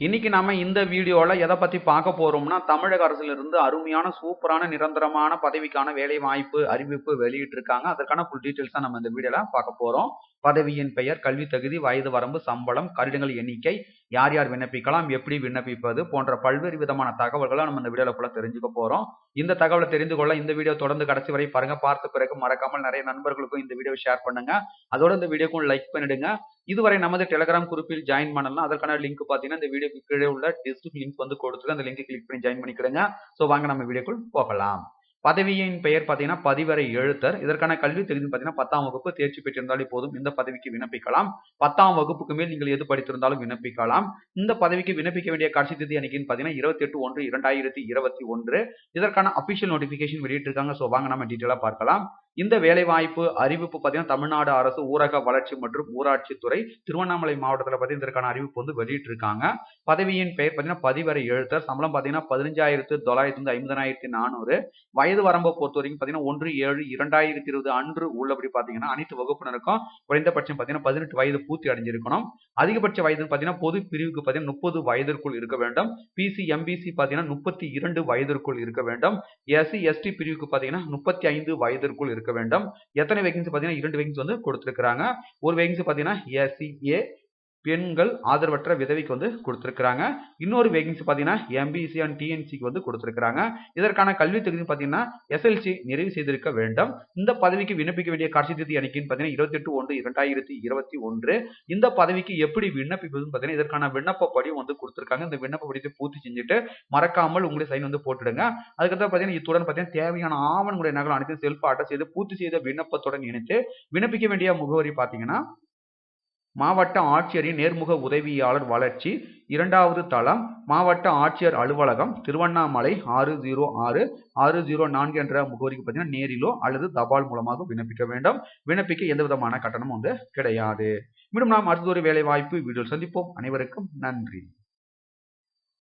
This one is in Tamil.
இன்னைக்கு நாம இந்த வீடியோவில் எதை பற்றி பார்க்க போகிறோம்னா தமிழக அரசிலிருந்து அருமையான சூப்பரான நிரந்தரமான பதவிக்கான வேலை வாய்ப்பு அறிவிப்பு வெளியிட்டிருக்காங்க. அதற்கான ஃபுல் டீட்டெயில்ஸாக நம்ம இந்த வீடியோவில் பார்க்க போகிறோம் பதவியின் பெயர் கல்வி தகுதி வயது வரம்பு சம்பளம் கடிதங்கள் எண்ணிக்கை யார் யார் விண்ணப்பிக்கலாம் எப்படி விண்ணப்பிப்பது போன்ற பல்வேறு விதமான தகவல்களை நம்ம இந்த வீடியோல தெரிஞ்சுக்க போறோம். இந்த தகவலை தெரிந்து கொள்ள இந்த வீடியோ தொடர்ந்து கடைசி வரை பாருங்க. பார்த்த பிறகு மறக்காமல் நிறைய நண்பர்களுக்கும் இந்த வீடியோ ஷேர் பண்ணுங்க. அதோட இந்த வீடியோக்கும் லைக் பண்ணிடுங்க. இதுவரை நமது டெலிகிராம் குரூப்பில் ஜாயின் பண்ணலாம். அதற்கான லிங்க் பார்த்தீங்கன்னா இந்த வீடியோக்கு கீழே உள்ள டிஸ்கிரிப்ஷன் லிங்க் வந்து கொடுத்துருக்கு அந்த லிங்க் கிளிக் பண்ணி ஜாயின் பண்ணிக்கிடுங்க. ஸோ வாங்க நம்ம வீடியோக்குள் போகலாம். பதவியின் பெயர் பார்த்தீங்கன்னா பதிவரை எழுத்தர். இதற்கான கல்வி தகுதி பார்த்தீங்கன்னா பத்தாம் வகுப்பு தேர்ச்சி பெற்றிருந்தாலே போதும். இந்த பதவிக்கு விண்ணப்பிக்கலாம். பத்தாம் வகுப்புக்கு மேல் நீங்கள் எது படித்திருந்தாலும் விண்ணப்பிக்கலாம். இந்த பதவிக்கு விண்ணப்பிக்க வேண்டிய கடைசி தேதி அன்னைக்குன்னு பார்த்தீங்கன்னா இருபத்தி எட்டு ஒன்று இரண்டாயிரத்தி இருபத்தி ஒன்று. இதற்கான அபிஷியல் நோட்டிபிகேஷன் வெளியிட்டிருக்காங்க. ஸோ வாங்க நம்ம டீட்டெயிலாக பார்க்கலாம். இந்த வேலைவாய்ப்பு அறிவிப்பு பார்த்தீங்கன்னா தமிழ்நாடு அரசு ஊரக வளர்ச்சி மற்றும் ஊராட்சி துறை திருவண்ணாமலை மாவட்டத்தில் பார்த்தீங்கன்னா இதற்கான அறிவிப்பு வந்து வெளியிட்டிருக்காங்க. பதவியின் பெயர் பார்த்தீங்கன்னா பதிவரை எழுத்தர் சம்பளம் பார்த்தீங்கன்னா பதினஞ்சாயிரத்து தொள்ளாயிரத்தி வந்து ஐம்பதனாயிரத்தி நானூறு. வயது வரம்பை பொறுத்த வரைக்கும் பார்த்தீங்கன்னா ஒன்று ஏழு இரண்டாயிரத்தி இருபது அன்று உள்ளபடி பார்த்தீங்கன்னா அனைத்து வகுப்பினருக்கும் குறைந்தபட்சம் பார்த்தீங்கன்னா பதினெட்டு வயது பூர்த்தி அடைஞ்சிருக்கணும். அதிகபட்ச வயது பார்த்தீங்கன்னா பொது பிரிவுக்கு பார்த்தீங்கன்னா முப்பது வயதிற்குள் இருக்க வேண்டும். பிசி எம்பிசி பார்த்தீங்கன்னா முப்பத்தி இரண்டு வயதிற்குள் இருக்க வேண்டும். எஸ்சி எஸ்டி பிரிவுக்கு பார்த்தீங்கன்னா முப்பத்தி ஐந்து வயதிற்குள் இருக்க வேண்டும். எத்தனை வேகன்சி பார்த்தீங்கன்னா இரண்டு வேகன்சி வந்து கொடுத்துருக்காங்க ஒரு வேகன்சி பார்த்தீங்கன்னா எஸ்சிஏ பெண்கள் ஆதரவற்ற விதவைக்கு வந்து கொடுத்துருக்குறாங்க. இன்னொரு வேகன்சி பார்த்தீங்கன்னா எம்பிசி அண்ட் டிஎன்சிக்கு வந்து கொடுத்துருக்குறாங்க. இதற்கான கல்வி தகுதி பார்த்தீங்கன்னா எஸ்எல்சி நிறைவு செய்திருக்க வேண்டும். இந்த பதவிக்கு விண்ணப்பிக்க வேண்டிய கடைசி தேதி அன்னைக்குன்னு பார்த்தீங்கன்னா இருபத்தி எட்டு ஒன்று இரண்டாயிரத்தி இருபத்தி ஒன்று. இந்த பதவிக்கு எப்படி விண்ணப்பிப்பதுன்னு பார்த்தீங்கன்னா இதற்கான விண்ணப்ப படிவம் வந்து கொடுத்துருக்காங்க. இந்த விண்ணப்ப படிவத்தை பூர்த்தி செஞ்சுட்டு மறக்காமல் உங்களுடைய சைன் வந்து போட்டுடுங்க. அதுக்கப்புறம் பார்த்தீங்கன்னா இத்துடன் பார்த்தீங்கன்னா தேவையான ஆவணங்களுடைய நகல் அனைத்தும் செல்ஃப் அட்டை செய்து பூர்த்தி செய்த விண்ணப்பத்துடன் இணைத்து விண்ணப்பிக்க வேண்டிய முகவரி பார்த்தீங்கன்னா மாவட்ட ஆட்சியரின் நேர்முக உதவியாளர் வளர்ச்சி இரண்டாவது தளம் மாவட்ட ஆட்சியர் அலுவலகம் திருவண்ணாமலை ஆறு ஜீரோ ஆறு ஆறு ஜீரோ நான்கு என்ற முகவரிக்கு பார்த்தீங்கன்னா நேரிலோ அல்லது தபால் மூலமாக விண்ணப்பிக்க வேண்டும். விண்ணப்பிக்க எந்த விதமான கட்டணமும் வந்து கிடையாது. மீண்டும் நாம் அடுத்த ஒரு வேலை வீடியோ சந்திப்போம். அனைவருக்கும் நன்றி.